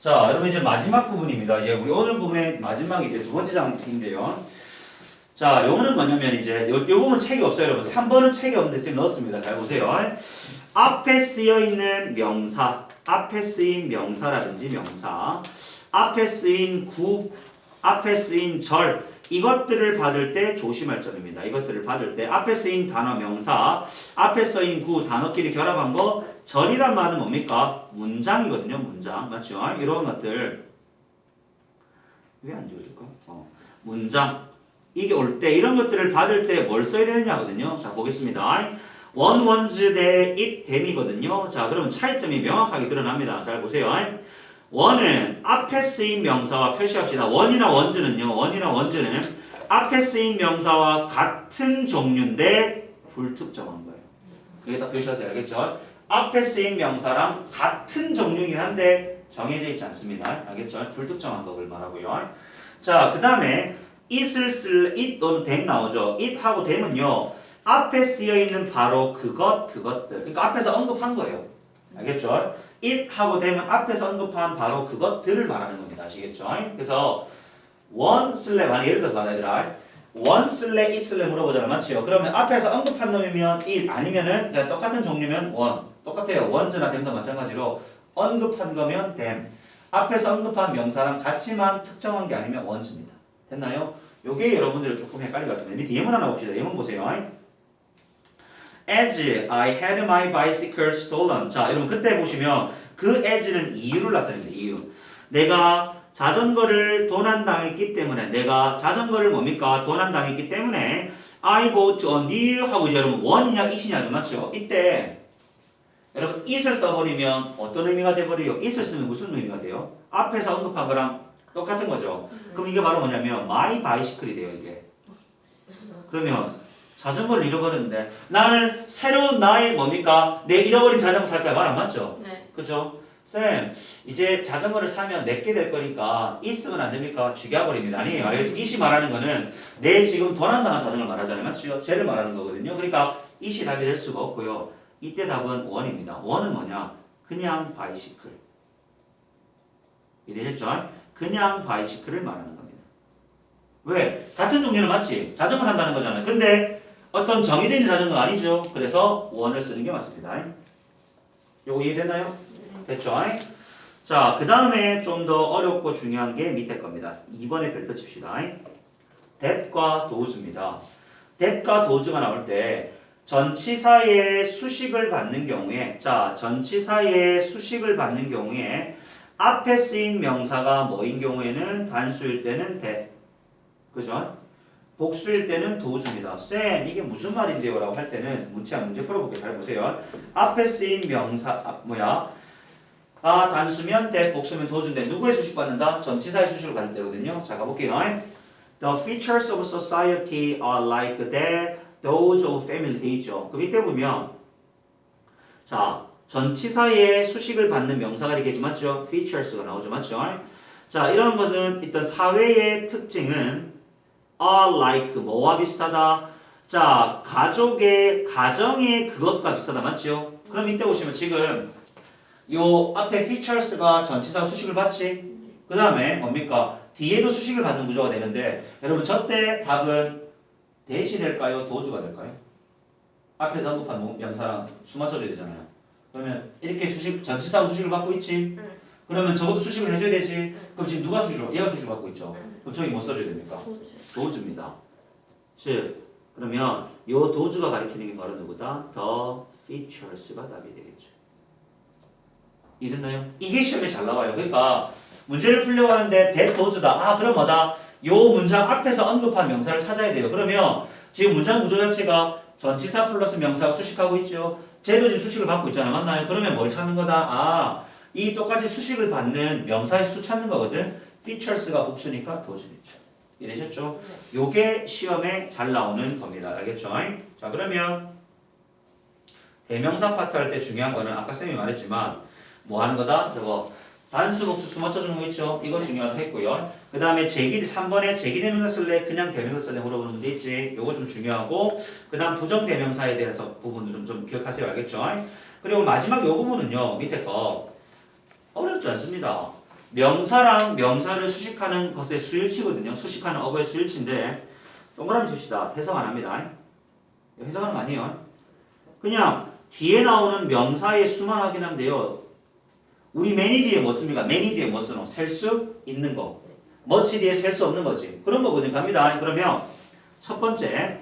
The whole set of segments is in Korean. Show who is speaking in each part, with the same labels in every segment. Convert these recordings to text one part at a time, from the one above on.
Speaker 1: 자, 여러분 이제 마지막 부분입니다. 이제 우리 오늘 부분의 마지막이 이제 두 번째 장인데요. 자, 요거는 뭐냐면 이제 요, 요 부분 책이 없어요, 여러분. 3번은 책이 없는데 지금 넣었습니다. 잘 보세요. 앞에 쓰여 있는 명사, 앞에 쓰인 명사라든지 명사, 앞에 쓰인 구, 앞에 쓰인 절 이것들을 받을 때 조심할 점입니다. 이것들을 받을 때 앞에 쓰인 단어 명사, 앞에 쓰인 구 단어끼리 결합한 거 절이란 말은 뭡니까? 문장이거든요. 문장 맞죠? 이런 것들 왜 안 지워질까? 어. 문장 이게 올 때 이런 것들을 받을 때 뭘 써야 되느냐거든요. 자 보겠습니다. 원 원즈 대 it 댐이거든요. 자 그러면 차이점이 명확하게 드러납니다. 잘 보세요. 원은 앞에 쓰인 명사와 표시합시다. 원이나 원즈는요. 원이나 원즈는 앞에 쓰인 명사와 같은 종류인데 불특정한 거예요. 여기다 표시하세요. 알겠죠? 앞에 쓰인 명사랑 같은 종류이긴 한데 정해져 있지 않습니다. 알겠죠? 불특정한 것을 말하고요. 자, 그 다음에 it을 쓸 it 또는 them 나오죠. it하고 them은요. 앞에 쓰여 있는 바로 그것, 그것들. 그러니까 앞에서 언급한 거예요. 알겠죠? it하고 them은 앞에서 언급한 바로 그것들을 말하는 겁니다. 아시겠죠? 그래서 원 쓸래 만약 예를 들어서 받아야 되라. 원 쓸래 it 쓸래 물어보잖아요. 맞죠? 그러면 앞에서 언급한 놈이면 it 아니면은 그냥 똑같은 종류면 원. 똑같아요. 원즈나 them도 마찬가지로 언급한 거면 them. 앞에서 언급한 명사랑 같이만 특정한 게 아니면 원즈입니다. 됐나요? 요게 여러분들 조금 헷갈릴 것 같은데 밑에 예문 하나 봅시다. 예문 보세요. As I had my bicycle stolen. 자, 여러분 그때 보시면 그 as는 이유를 나타냅니다. 이유. 내가 자전거를 도난당했기 때문에 내가 자전거를 뭡니까? 도난당했기 때문에 I bought a new 하고 이제 여러분 원이냐 it이냐 맞죠? 이때 여러분 it을 써버리면 어떤 의미가 돼버려요? it을 쓰면 무슨 의미가 돼요? 앞에서 언급한 거랑 똑같은 거죠. 그럼 이게 바로 뭐냐면 my bicycle이 돼요 이게. 그러면 자전거를 잃어버렸는데 나는 새로운 나의 뭡니까? 내 잃어버린 자전거 살 거야 말안 맞죠?
Speaker 2: 네.
Speaker 1: 그죠? 쌤 이제 자전거를 사면 내게 될 거니까 있으면 안 됩니까? 죽여버립니다. 아니에요. 이시 말하는 거는 내 지금 도난당한 자전거를 말하잖아요. 맞죠? 쟤를 말하는 거거든요. 그러니까 이시 답이 될 수가 없고요. 이때 답은 원입니다. 원은 뭐냐? 그냥 바이시클. 이해되셨죠? 그냥 바이시클을 말하는 겁니다. 왜? 같은 종류는 맞지? 자전거 산다는 거잖아요. 근데 어떤 정의된 자전거 아니죠. 그래서 원을 쓰는 게 맞습니다. 요거 이해됐나요? 됐죠? 자, 그 다음에 좀 더 어렵고 중요한 게 밑에 겁니다. 2번에 별표 칩시다. that과 does입니다. that과 dos가 나올 때 전치사의 수식을 받는 경우에 자, 전치사의 수식을 받는 경우에 앞에 쓰인 명사가 뭐인 경우에는 단수일 때는 that. 그죠? 복수일 때는 도수입니다. 쌤 이게 무슨 말인데요? 라고 할 때는 문제 문제 풀어볼게요. 잘 보세요. 앞에 쓰인 명사 아, 뭐야? 아 단수면 대 복수면 도주인데 누구의 수식 받는다? 전치사의 수식을 받을 때거든요. 자 가볼게요. The features of society are like that those of family 되죠. 그럼 이때 보면 자 전치사의 수식을 받는 명사가 되겠죠, 맞죠? features가 나오죠, 맞죠? 자 이런 것은 일단 사회의 특징은 are like 뭐와 비슷하다? 자, 가족의 가정의 그것과 비슷하다 맞죠? 그럼 이때 보시면 지금 요 앞에 features가 전치사 수식을 받지? 그 다음에 뭡니까? 뒤에도 수식을 받는 구조가 되는데 여러분 저때 답은 대시 될까요? 도주가 될까요? 앞에 언급한 뭐 명사랑 수 맞춰줘야 되잖아요. 그러면 이렇게 수식 전치사 수식을 받고 있지?
Speaker 2: 응.
Speaker 1: 그러면 적어도 수식을 해줘야 되지? 그럼 지금 누가 수식을 얘가 수식을 받고 있죠?
Speaker 2: 응.
Speaker 1: 그럼 저기 뭐 써줘야 됩니까?
Speaker 2: 도주.
Speaker 1: 도주입니다. 즉 그러면 이 도주가 가리키는 게 바로 누구다? The features가 답이 되겠죠. 이해됐나요? 이게 시험에 잘 나와요. 그러니까 문제를 풀려고 하는데 that 도주다. 아 그럼 뭐다? 요 문장 앞에서 언급한 명사를 찾아야 돼요. 그러면 지금 문장 구조 자체가 전치사 플러스 명사가 수식하고 있죠. 쟤도 지금 수식을 받고 있잖아요. 맞나요? 그러면 뭘 찾는 거다? 아, 이 똑같이 수식을 받는 명사의 수 찾는 거거든. features가 복수니까 도주겠죠. 이해되셨죠? 요게 시험에 잘 나오는 겁니다. 알겠죠? 자 그러면 대명사 파트 할 때 중요한 거는 아까 쌤이 말했지만 뭐 하는 거다? 저거 단수 복수 수 맞춰주는 거 있죠? 이거 중요하다 했고요. 그 다음에 제기 3번에 제기 대명사 쓸래 그냥 대명사 쓸래 물어보는 문제 있지? 요거 좀 중요하고 그 다음 부정 대명사에 대해서 부분을 좀, 좀 기억하세요. 알겠죠? 그리고 마지막 요 부분은요 밑에 거 어렵지 않습니다. 명사랑 명사를 수식하는 것의 수일치거든요. 수식하는 어거의 수일치인데 동그라미 칩시다. 해석 안 합니다. 해석하는 거 아니에요. 그냥 뒤에 나오는 명사의 수만 확인하면 돼요. 우리 many 뒤에 뭐 씁니까? many 뒤에 뭐 쓰노? 셀 수 있는 거. much 뒤에 셀 수 없는 거지. 그런 거거든요. 갑니다. 그러면 첫 번째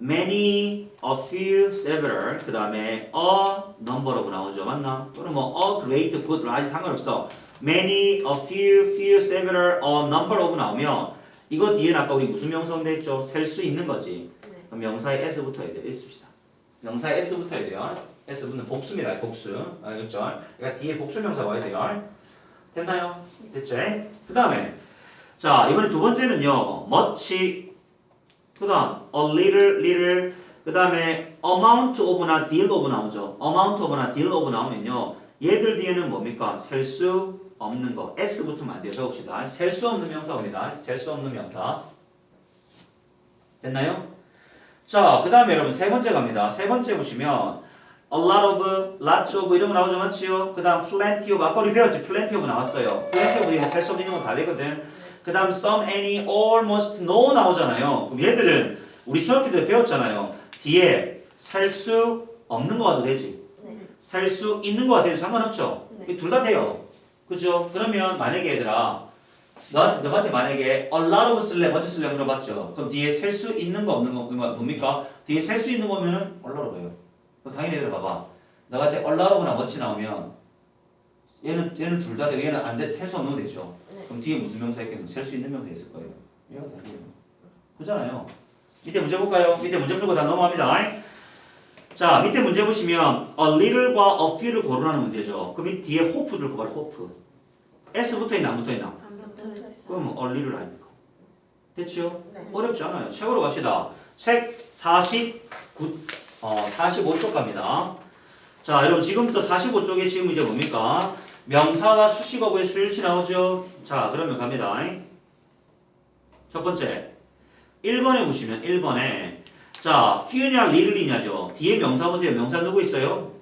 Speaker 1: many, a few, several 그 다음에 a number of 나오죠. 맞나? 또는 뭐 a great, good, large 상관없어. many, a few, few, several, a number of 나오면 이거 뒤에는 아까 우리 무슨 명사인데 했죠? 셀 수 있는 거지.
Speaker 2: 네.
Speaker 1: 그럼 명사에 s 붙어야 돼요. 있습시다. 명사에 s 붙어야 돼요. s 붙는 복수입니다. 복수. 알겠죠? 그러니까 뒤에 복수 명사 와야 돼요. 됐나요? 됐죠? 그 다음에 자 이번에 두 번째는요. much 그 다음 a little little 그 다음에 amount of나 deal of 나오죠. amount of나 deal of 나오면요. 얘들 뒤에는 뭡니까? 셀 수 없는 거. s 붙으면 안 돼요. 적읍시다. 셀 수 없는 명사입니다. 셀 수 없는 명사. 됐나요? 자, 그 다음에 여러분 세 번째 갑니다. 세 번째 보시면 a lot of, lots of 이런 거 나오죠, 맞지요? 그 다음 plenty of, 아까 우리 배웠지? plenty of 나왔어요. plenty of 셀수 없는 건 다 되거든. 그 다음 some, any, almost, no 나오잖아요. 그럼 얘들은 우리 중학교 때 배웠잖아요. 뒤에 살 수 없는 거 와도 되지.
Speaker 2: 네.
Speaker 1: 살수 있는 거 같아도 상관없죠.
Speaker 2: 네.
Speaker 1: 둘다 돼요. 그죠? 그러면 만약에 얘들아 너한테, 너한테 만약에 a lot of 쓸래, much 쓸래 물어봤죠. 그럼 뒤에 셀 수 있는 거 없는 거 뭐- 뭡니까? 뒤에 셀 수 있는 거면은 a lot of예요. 그럼 당연히 얘들아 봐봐. 너한테 a lot of나 much 나오면 얘는 얘는 둘 다 되고 얘는 안 돼, 셀수 없는 거 되죠.
Speaker 2: 네.
Speaker 1: 그럼 뒤에 무슨 명사 있겠노? 셀수 있는 명사 있을 거예요. 얘가 다르요 그잖아요. 밑에 문제 볼까요? 밑에 문제 풀고 다 넘어갑니다. 자, 밑에 문제 보시면 a little과 a few를 고르라는 문제죠. 그럼 이 뒤에 hope 줄 거봐요. hope. S 붙어 있나 안 붙어 있나? 그럼 a little 아닙니까? 됐죠?
Speaker 2: 네.
Speaker 1: 어렵지 않아요. 책으로 갑시다. 책 49, 어, 45쪽 갑니다. 자, 여러분 지금부터 45쪽에 지금 이제 뭡니까? 명사와 수식어 구의 수일치 나오죠? 자, 그러면 갑니다. 첫 번째. 1번에 보시면 1번에 자, few냐 little이냐죠. 뒤에 명사 보세요. 명사 누구 있어요?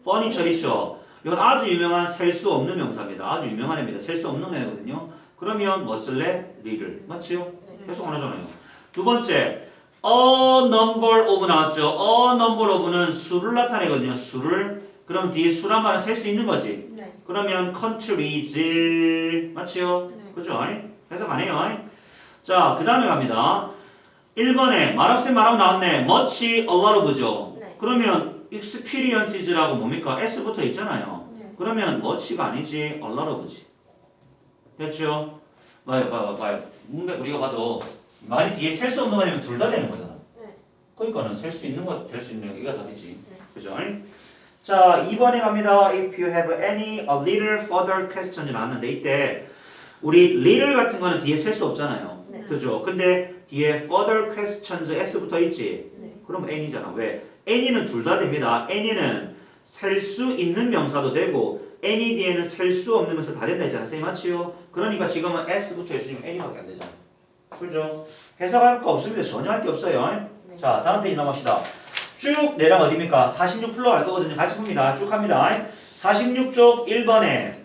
Speaker 1: furniture 있죠. 이건 아주 유명한 셀 수 없는 명사입니다. 아주 유명한 애입니다. 셀 수 없는 애거든요. 그러면 뭐 쓸래? little. 맞지요?
Speaker 2: 네.
Speaker 1: 계속 안 하잖아요. 두 번째, a number of 나왔죠. a number of는 수를 나타내거든요. 수를. 그럼 뒤에 수란 말은 셀수 있는 거지.
Speaker 2: 네.
Speaker 1: 그러면 countries 맞지요?
Speaker 2: 네.
Speaker 1: 그죠? 해석 안 해요. 자, 그 다음에 갑니다. 1번에 말학생 말하고 나왔네. much, a lot of죠.
Speaker 2: 네.
Speaker 1: 그러면 experiences라고 뭡니까? S 붙어 있잖아요.
Speaker 2: 네.
Speaker 1: 그러면 much가 아니지, a lot of지. 됐죠? 봐요, 봐요, 봐요. 문맥 우리가 봐도 말이 뒤에 셀 수 없는 거 아니면 둘 다 되는 거잖아.
Speaker 2: 네.
Speaker 1: 그러니까는 셀 수 있는 거, 될 수 있는 여기가 다 되지.
Speaker 2: 네.
Speaker 1: 그죠? 자, 2번에 갑니다. If you have any a little further questions 나왔는데 이때 우리 little 같은 거는 뒤에 셀수 없잖아요.
Speaker 2: 네.
Speaker 1: 그죠? 근데 뒤에 further questions s 붙어 있지.
Speaker 2: 네.
Speaker 1: 그럼 any잖아. 왜? any는 둘 다 됩니다. any는 셀 수 있는 명사도 되고 any 뒤에는 셀 수 없는 명사 다 된다 했잖아. 쌤 맞지요? 그러니까 지금은 s부터 했으니까 any밖에 안 되잖아. 그죠? 해석할 거 없습니다. 전혀 할 게 없어요.
Speaker 2: 네.
Speaker 1: 자, 다음 페이지 넘어갑시다. 쭉 내려가 어디입니까? 46 풀러 갈 거거든요. 같이 풉니다. 쭉 합니다. 46쪽 1번에 a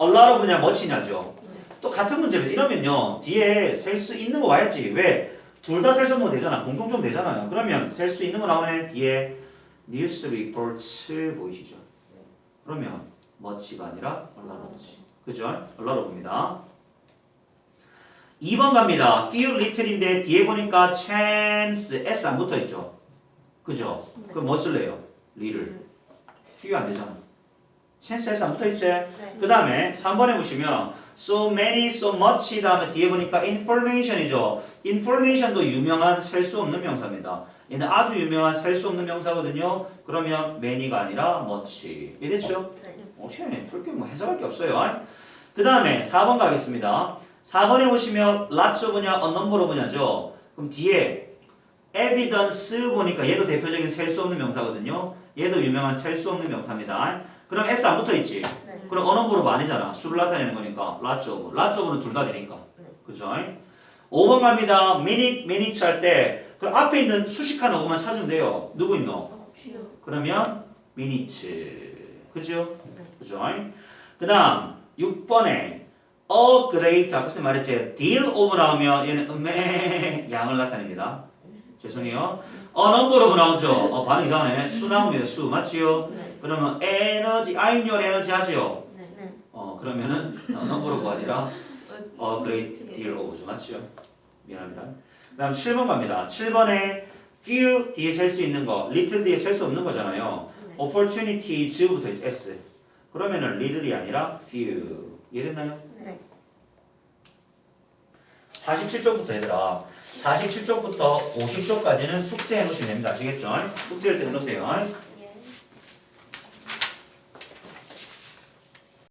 Speaker 1: lot of냐 much냐죠.
Speaker 2: 네.
Speaker 1: 또 같은 문제입니다. 이러면요. 뒤에 셀 수 있는 거 와야지. 왜? 둘 다 셀 수 없는 거 되잖아. 공통점 되잖아요. 그러면 셀 수 있는 거 나오네. 뒤에 news reports 보이시죠? 그러면 much가 아니라 lot of지. 그죠? lot of입니다. 2번 갑니다. few little인데 뒤에 보니까 chance s 안 붙어 있죠. 그죠?
Speaker 2: 네.
Speaker 1: 그럼 뭐 쓸래요? little. few 안 되잖아. chance s 안 붙어 있지?
Speaker 2: 네.
Speaker 1: 그 다음에 3번에 보시면 so many, so much 다음에 뒤에 보니까 information이죠. information도 유명한 셀 수 없는 명사입니다. 얘는 아주 유명한 셀 수 없는 명사거든요. 그러면 many가 아니라 much. 이해됐죠?
Speaker 2: 네.
Speaker 1: 오케이. 풀게 뭐 해석할 게 없어요. 그 다음에 4번 가겠습니다. 4번에 보시면 lots of냐, a number of냐죠. 그럼 뒤에 evidence 보니까 얘도 대표적인 셀 수 없는 명사거든요. 얘도 유명한 셀 수 없는 명사입니다. 그럼 s 안 붙어 있지.
Speaker 2: 네.
Speaker 1: 그럼 어넘버로 아니잖아. 수를 나타내는 거니까 라츠 오브. 라츠 오브는 둘 다 되니까.
Speaker 2: 네.
Speaker 1: 그죠? 5번 갑니다. minute, minutes 할 때, 그 앞에 있는 수식한 어구만 찾으면 돼요. 누구 있노?
Speaker 2: 어.
Speaker 1: 그러면 minutes. 그죠?
Speaker 2: 네.
Speaker 1: 그죠? 그 다음, 6번에 a great 아까 선 말했지 deal of 나오면 얘는 음매 양을 나타냅니다. 죄송해요. a number of 나오죠. 어, 반응 이상하네. 수 나옵니다. 수 맞지요?
Speaker 2: 네.
Speaker 1: 그러면 에너지 I'm your energy 하지요.
Speaker 2: 네.
Speaker 3: 네.
Speaker 1: 어 그러면은 a number of 아니라 a great deal of죠. 맞지요? 미안합니다. 그다음 7번 갑니다. 7번에 few 뒤에 셀 수 있는 거, little 뒤에 셀 수 없는 거잖아요.
Speaker 2: 네.
Speaker 1: opportunity 지금부터 s. 그러면은 little이 아니라 few. 이해됐나요?
Speaker 2: 네.
Speaker 1: 47쪽부터 얘들아 47쪽부터 50쪽까지는 숙제해 놓으시면 됩니다 아시겠죠? 숙제를 때 해놓으세요